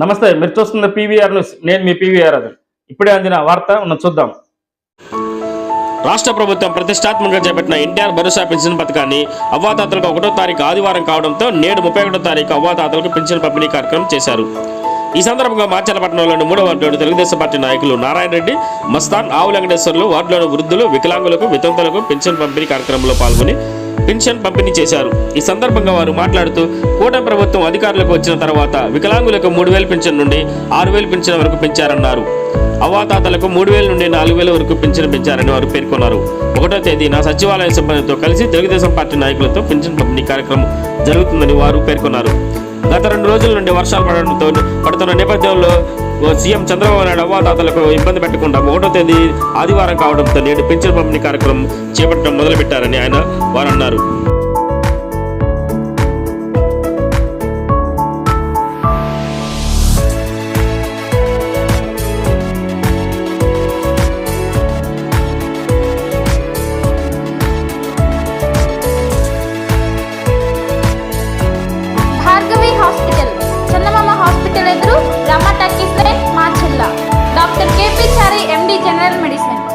నమస్తే మీరు చూస్తున్న పీవీఆర్ న్యూస్. నేను మీ పీవీఆర్ అది ఇప్పుడే అందిన వార్త ఉన్న చూద్దాం. రాష్ట్ర ప్రభుత్వం ప్రతిష్టాత్మకంగా చేపట్టిన ఎన్టీఆర్ భరోసా పెన్షన్ పథకాన్ని అవ్వాతాతలకు ఒకటో తారీఖు ఆదివారం కావడంతో నేడు ముప్పై ఒకటో తారీఖు అవ్వాతాతలకు పెన్షన్ పంపిణీ కార్యక్రమం చేశారు. ఈ సందర్భంగా మార్చలపట్నంలోని మూడో వార్డులోని తెలుగుదేశం పార్టీ నాయకులు నారాయణ రెడ్డి మస్తాన్ ఆవు వెంకటేశ్వర్లు వార్డులోని వృద్ధులు వికలాంగులకు వితంతులకు పెన్షన్ పంపిణీ కార్యక్రమంలో పాల్గొని పెన్షన్ పంపిణీ చేశారు. ఈ సందర్భంగా వారు మాట్లాడుతూ కూటమి ప్రభుత్వం అధికారులకు వచ్చిన తర్వాత వికలాంగులకు మూడు వేల పెన్షన్ నుండి ఆరు వేలు పెన్షన్ వరకు పెంచారన్నారు. అవాతాతలకు మూడు వేల నుండి నాలుగు వేల వరకు పెన్షన్ పెంచారని వారు పేర్కొన్నారు. ఒకటో తేదీన సచివాలయ సిబ్బందితో కలిసి తెలుగుదేశం పార్టీ నాయకులతో పెన్షన్ పంపిణీ కార్యక్రమం జరుగుతుందని వారు పేర్కొన్నారు. గత రెండు రోజుల నుండి వర్షాలు పడడంతో పడుతున్న నేపథ్యంలో సీఎం చంద్రబాబు నాయుడు అవ్వాతాతలకు ఇబ్బంది పెట్టకుండా ఒకటో తేదీ ఆదివారం కావడంతో నేడు పెన్షన్ పంపిణీ కార్యక్రమం చేపట్టడం మొదలుపెట్టారని ఆయన వారు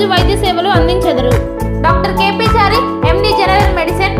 రోజు వైద్య సేవలు అందించెదరు. Doctor KP Chari MD general medicine